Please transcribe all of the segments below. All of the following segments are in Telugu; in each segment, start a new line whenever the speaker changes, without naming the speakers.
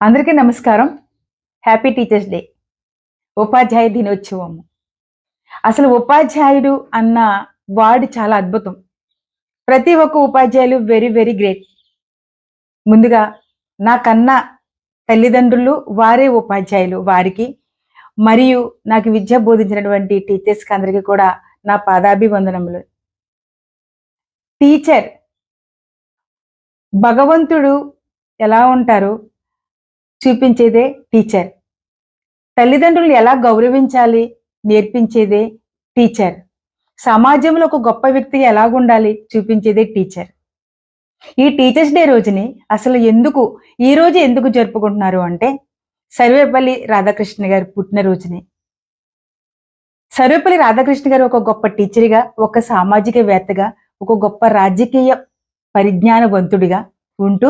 అందరికీ నమస్కారం. హ్యాపీ టీచర్స్ డే ఉపాధ్యాయ దినోత్సవం అసలు ఉపాధ్యాయుడు అన్న వార్డు చాలా అద్భుతం. ప్రతి ఒక్క ఉపాధ్యాయులు వెరీ వెరీ గ్రేట్ ముందుగా నాకన్నా తల్లిదండ్రులు వారే ఉపాధ్యాయులు వారికి మరియు నాకు విద్య బోధించినటువంటి టీచర్స్కి అందరికీ కూడా నా పాదాభివందనములు. టీచర్ భగవంతుడు ఎలా ఉంటారు? చూపించేదే టీచర్. తల్లిదండ్రులు ఎలా గౌరవించాలి? నేర్పించేదే టీచర్. సమాజంలో ఒక గొప్ప వ్యక్తిగా ఎలాగుండాలి? చూపించేదే టీచర్. ఈ టీచర్స్ డే రోజుని అసలు ఎందుకు ఈ రోజు ఎందుకు జరుపుకుంటున్నారు అంటే సర్వేపల్లి రాధాకృష్ణ గారి పుట్టినరోజుని. సర్వేపల్లి రాధాకృష్ణ గారు ఒక గొప్ప టీచర్గా ఒక సామాజికవేత్తగా ఒక గొప్ప రాజకీయ పరిజ్ఞానవంతుడిగా ఉంటూ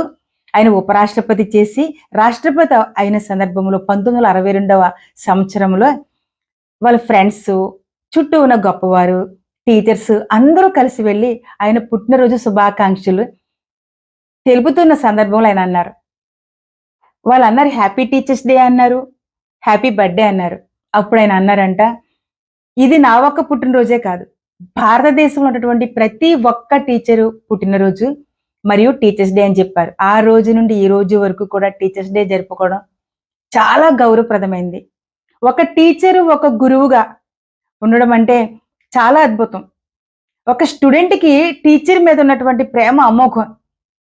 ఆయన ఉపరాష్ట్రపతి చేసి రాష్ట్రపతి అయిన సందర్భంలో పంతొమ్మిది వందల అరవై రెండవ సంవత్సరంలో వాళ్ళ ఫ్రెండ్స్ చుట్టూ ఉన్న గొప్పవారు టీచర్స్ అందరూ కలిసి వెళ్ళి ఆయన పుట్టినరోజు శుభాకాంక్షలు తెలుపుతున్న సందర్భంలో ఆయన అన్నారు. వాళ్ళు అన్నారు హ్యాపీ టీచర్స్ డే అన్నారు హ్యాపీ బర్త్డే అన్నారు. అప్పుడు ఆయన అన్నారంట ఇది నా ఒక్క పుట్టినరోజే కాదు భారతదేశంలో ఉన్నటువంటి ప్రతి ఒక్క టీచరు పుట్టినరోజు మరియు టీచర్స్ డే అని చెప్పారు. ఆ రోజు నుండి ఈ రోజు వరకు కూడా టీచర్స్ డే జరుపుకోవడం చాలా గౌరవప్రదమైంది. ఒక టీచర్ ఒక గురువుగా ఉండడం అంటే చాలా అద్భుతం. ఒక స్టూడెంట్కి టీచర్ మీద ఉన్నటువంటి ప్రేమ అమోఘం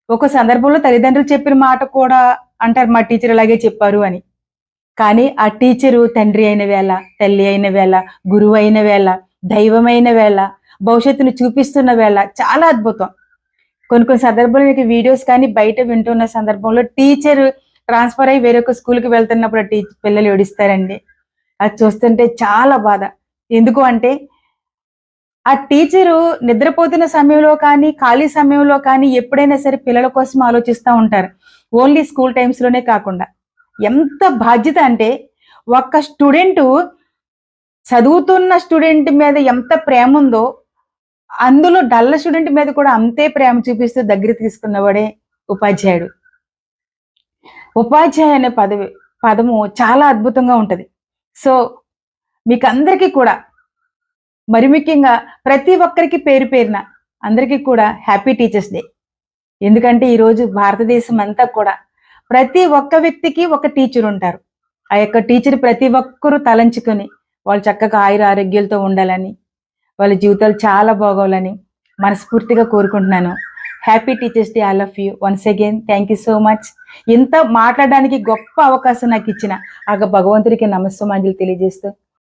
ఒక సందర్భంలో తల్లిదండ్రులు చెప్పిన మాట కూడా అంటారు మా టీచర్ ఇలాగే చెప్పారు అని. కానీ ఆ టీచరు తండ్రి అయిన వేళ తల్లి అయిన వేళ గురువు అయిన వేళ దైవమైన వేళ భవిష్యత్తును చూపిస్తున్న వేళ చాలా అద్భుతం. కొన్ని కొన్ని సందర్భాలు మీకు వీడియోస్ కానీ బయట వింటున్న సందర్భంలో టీచర్ ట్రాన్స్ఫర్ అయ్యి వేరొక స్కూల్కి వెళ్తున్నప్పుడు టీ పిల్లలు ఏడుస్తారండి. అది చూస్తుంటే చాలా బాధ. ఎందుకు అంటే ఆ టీచరు నిద్రపోతున్న సమయంలో కానీ ఖాళీ సమయంలో కానీ ఎప్పుడైనా సరే పిల్లల కోసం ఆలోచిస్తూ ఉంటారు. ఓన్లీ స్కూల్ టైమ్స్లోనే కాకుండా. ఎంత బాధ్యత అంటే ఒక్క స్టూడెంట్ చదువుతున్న స్టూడెంట్ మీద ఎంత ప్రేమ ఉందో అందులో డల్ల స్టూడెంట్ మీద కూడా అంతే ప్రేమ చూపిస్తూ దగ్గర తీసుకున్నవాడే ఉపాధ్యాయుడు. ఉపాధ్యాయ అనే పదవి పదము చాలా అద్భుతంగా ఉంటుంది. సో మీకు అందరికీ కూడా మరి ముఖ్యంగా ప్రతి ఒక్కరికి పేరు పేరిన అందరికీ కూడా హ్యాపీ టీచర్స్ డే. ఎందుకంటే ఈరోజు భారతదేశం అంతా కూడా ప్రతి ఒక్క వ్యక్తికి ఒక టీచర్ ఉంటారు. ఆ యొక్క టీచర్ ప్రతి ఒక్కరూ తలంచుకొని వాళ్ళు చక్కగా ఆయుర ఆరోగ్యాలతో ఉండాలని వాళ్ళ జీవితాలు చాలా బాగోవాలని మనస్ఫూర్తిగా కోరుకుంటున్నాను. Happy teachers day all of you once again thank you so much ఇంత మాట్లాడడానికి గొప్ప అవకాశం నాకు ఇచ్చిన ఆ భగవంతుడికి నమస్సమాంజలు తెలియజేస్తూ